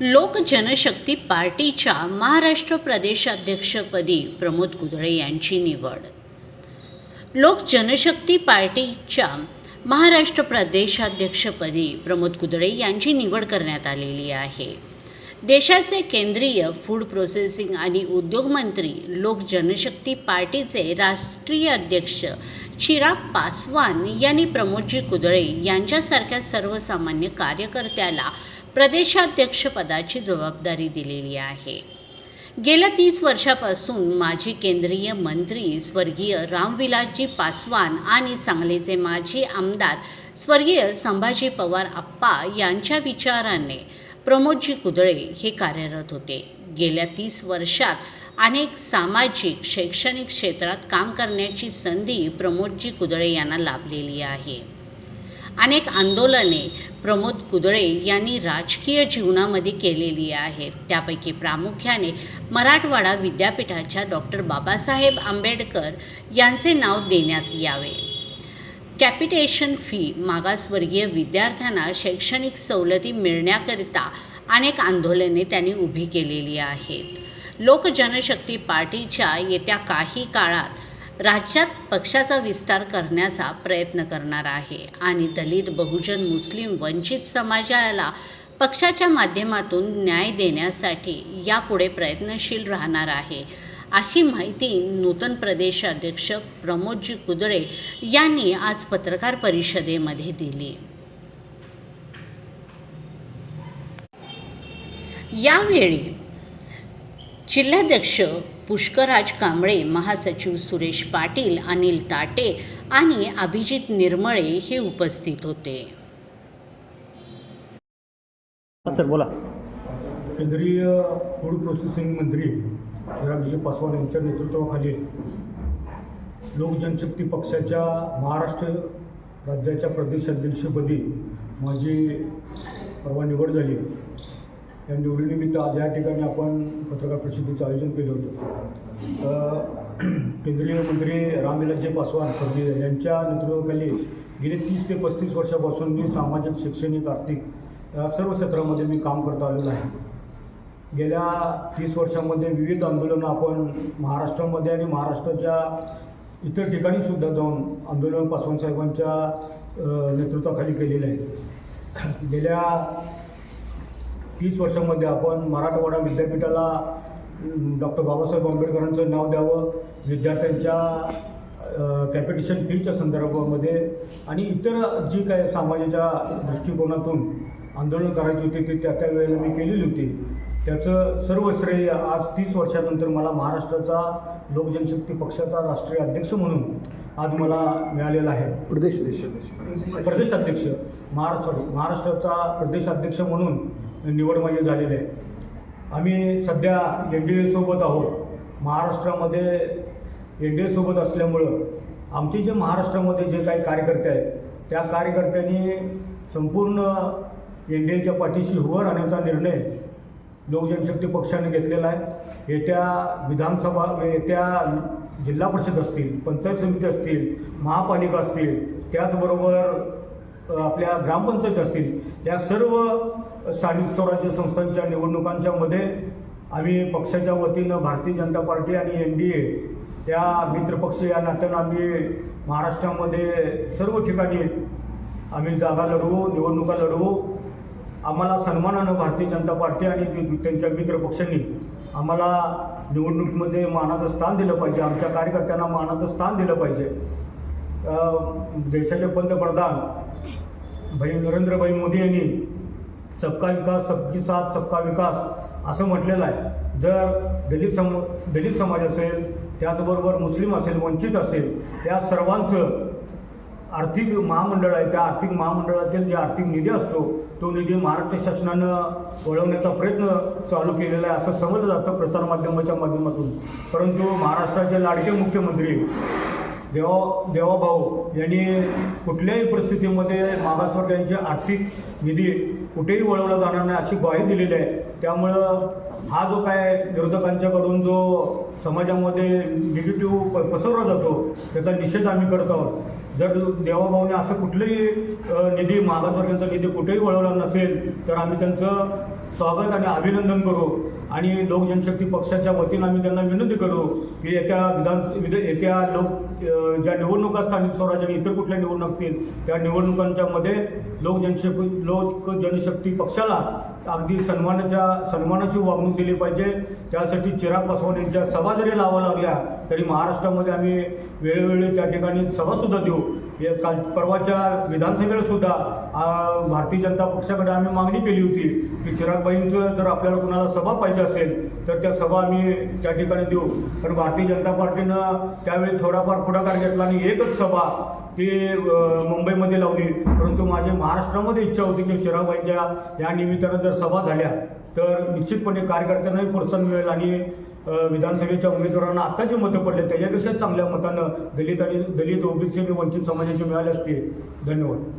लोक जनशक्ती पार्टीच्या महाराष्ट्र प्रदेशाध्यक्षपदी प्रमोद कुदळे यांची निवड. लोक जनशक्ती पार्टीच्या महाराष्ट्र प्रदेशाध्यक्षपदी प्रमोद कुदळे यांची निवड करण्यात आलेली आहे. देशाचे केंद्रीय फूड प्रोसेसिंग आणि उद्योग मंत्री लोक जनशक्ती पार्टीचे राष्ट्रीय अध्यक्ष चिराग पासवान यांनी प्रमोदजी कुदळे यांच्यासारख्या सर्वसामान्य कार्यकर्त्याला प्रदेशाध्यक्षपदाची जबाबदारी दिलेली आहे. गेल्या तीस वर्षापासून माजी केंद्रीय मंत्री स्वर्गीय रामविलासजी पासवान आणि सांगलीचे माजी आमदार स्वर्गीय संभाजी पवार आप्पा यांच्या विचाराने प्रमोदजी कुदळे हे कार्यरत होते. गेल्या तीस वर्षात अनेक सामाजिक शैक्षणिक क्षेत्रात काम करण्याची संधी प्रमोदजी कुदळे यांना लाभलेली आहे. अनेक आंदोलने प्रमोद कुदळे यांनी राजकीय जीवनामध्ये केलेली आहेत. त्यापैकी प्रामुख्याने मराठवाडा विद्यापीठाच्या डॉक्टर बाबासाहेब आंबेडकर यांचे नाव देण्यात यावे. कॅपिटेशन फी मागासवर्गीय विद्यार्थ्यांना शैक्षणिक सवलती मिळण्याकरिता अनेक आंदोलने त्यांनी उभी केलेली आहेत. लोक जनशक्ती पार्टीच्या येत्या काही काळात राज्यात पक्षाचा विस्तार करण्याचा प्रयत्न करणार आहे आणि दलित बहुजन मुस्लिम वंचित समाजाला पक्षाच्या माध्यमातून न्याय देण्यासाठी यापुढे प्रयत्नशील राहणार आहे. अशी माहिती नूतन प्रदेशाध्यक्ष प्रमोदजी कुदळे यांनी आज पत्रकार परिषदेमध्ये दिली. यावेळी जिल्हाध्यक्ष पुष्कराज कांबळे महासचिव सुरेश पाटील अनिल ताटे आणि अभिजित निर्मळे हे उपस्थित होते. हा सर बोला. केंद्रीय फूड प्रोसेसिंग मंत्री चिरागजी पासवान यांच्या नेतृत्वाखाली लोक जनशक्ती पक्षाच्या महाराष्ट्र राज्याच्या प्रदेशाध्यक्षपदी माझी परवा निवड झाली. या निवडीनिमित्त आज या ठिकाणी आपण पत्रकार परिषदेचं आयोजन केलं होतं. केंद्रीय मंत्री रामविलासजी पासवान स्वर्गीय यांच्या नेतृत्वाखाली गेले तीस ते पस्तीस वर्षापासून मी सामाजिक शैक्षणिक आर्थिक या सर्व क्षेत्रामध्ये मी काम करता आलेलो आहे. गेल्या तीस वर्षामध्ये विविध आंदोलनं आपण महाराष्ट्रामध्ये आणि महाराष्ट्राच्या इतर ठिकाणी सुद्धा जाऊन आंदोलन पासवान साहेबांच्या नेतृत्वाखाली केलेले आहे गेल्या तीस वर्षामध्ये आपण मराठवाडा विद्यापीठाला डॉक्टर बाबासाहेब आंबेडकरांचं नाव द्यावं विद्यार्थ्यांच्या कॅपिटेशन फीच्या संदर्भामध्ये आणि इतर जी काय समाजाच्या दृष्टिकोनातून आंदोलन करायची होती ते त्या त्या वेळेला मी केलेली होती. त्याचं सर्व श्रेय आज तीस वर्षानंतर मला महाराष्ट्राचा लोकजनशक्ती पक्षाचा राष्ट्रीय अध्यक्ष म्हणून आज मला मिळालेला आहे. प्रदेश प्रदेशाध्यक्ष महाराष्ट्र महाराष्ट्राचा प्रदेशाध्यक्ष म्हणून निवड माझी झालेली आहे. आम्ही सध्या एन डी एसोबत आहोत. महाराष्ट्रामध्ये एन डी एसोबत असल्यामुळं आमचे जे महाराष्ट्रामध्ये जे काही कार्यकर्ते आहेत त्या कार्यकर्त्यांनी संपूर्ण एन डी एच्या पाठीशी उभं राहण्याचा निर्णय लोकजनशक्ती पक्षाने घेतलेला आहे. येत्या विधानसभा येत्या जिल्हा परिषद असतील पंचायत समिती असतील महापालिका असतील त्याचबरोबर आपल्या ग्रामपंचायत असतील या सर्व स्थानिक स्वराज्य संस्थांच्या निवडणुकांच्या मध्ये आम्ही पक्षाच्या वतीनं भारतीय जनता पार्टी आणि एन डी ए या मित्रपक्ष या नात्यानं आम्ही महाराष्ट्रामध्ये सर्व ठिकाणी आम्ही जागा लढवू निवडणुका लढवू. आम्हाला सन्मानानं भारतीय जनता पार्टी आणि त्यांच्या मित्रपक्षांनी आम्हाला निवडणुकीमध्ये मानाचं स्थान दिलं पाहिजे. आमच्या कार्यकर्त्यांना मानाचं स्थान दिलं पाहिजे. देशाचे पंतप्रधान भाई नरेंद्रभाई मोदी यांनी सबका विकास सबकी साथ सबका विकास असं म्हटलेलं आहे. जर दलित सम दलित समाज असेल त्याचबरोबर मुस्लिम असेल वंचित असेल या सर्वांचं आर्थिक महामंडळ आहे त्या आर्थिक महामंडळातील जे आर्थिक निधी असतो तो निधी महाराष्ट्र शासनानं वळवण्याचा प्रयत्न चालू केलेला आहे असं समजलं जातं प्रसारमाध्यमाच्या माध्यमातून. परंतु महाराष्ट्राचे लाडके मुख्यमंत्री देवा देवाभाऊ यांनी कुठल्याही परिस्थितीमध्ये मागासवर्गीयांचे आर्थिक निधी कुठेही वळवला जाणार नाही अशी ग्वाही दिलेली आहे. त्यामुळं हा जो काय विरोधकांच्याकडून जो समाजामध्ये निगेटिव्ह प पसरवला जातो त्याचा निषेध आम्ही करत आहोत. जर देवाभाऊने असं कुठलंही निधी मागासवर्गांचा निधी कुठेही वळवला नसेल तर आम्ही त्यांचं स्वागत आणि अभिनंदन करू आणि लोक जनशक्ती पक्षाच्या वतीनं आम्ही त्यांना विनंती करू की येत्या विधान विध येत्या लोक ज्या निवडणुका स्थानिक स्वराज्य आणि इतर कुठल्या निवडणूक असतील त्या निवडणुकांच्या मध्ये लोक जनशक्ती लोक जनशक्ती पक्षाला अगदी सन्मानाच्या सन्मानाची वागणूक दिली पाहिजे. त्यासाठी चिराग पासवान यांच्या सभा जरी लावा लागल्या तरी महाराष्ट्रामध्ये आम्ही वेळोवेळी त्या ठिकाणी सभासुद्धा देऊ. या काल परवाच्या विधानसभेला सुद्धा भारतीय जनता पक्षाकडे आम्ही मागणी केली होती की चिरागबाईंचं जर आपल्याला कुणाला सभा पाहिजे असेल तर त्या सभा आम्ही त्या ठिकाणी देऊ. पण भारतीय जनता पार्टीनं त्यावेळी थोडाफार पुढाकार घेतला आणि एकच सभा ती मुंबईमध्ये लावली. परंतु माझी महाराष्ट्रामध्ये इच्छा होती की शिराबाईंच्या या निमित्तानं जर सभा झाल्या तर निश्चितपणे कार्यकर्त्यांनाही प्रोत्साहन मिळेल आणि विधानसभेच्या उमेदवारांना आता जे मतं पडले त्याच्यापेक्षा चांगल्या मतानं दलित आणि दलित ओबीसी आणि वंचित समाजाची मिळाली असते. धन्यवाद.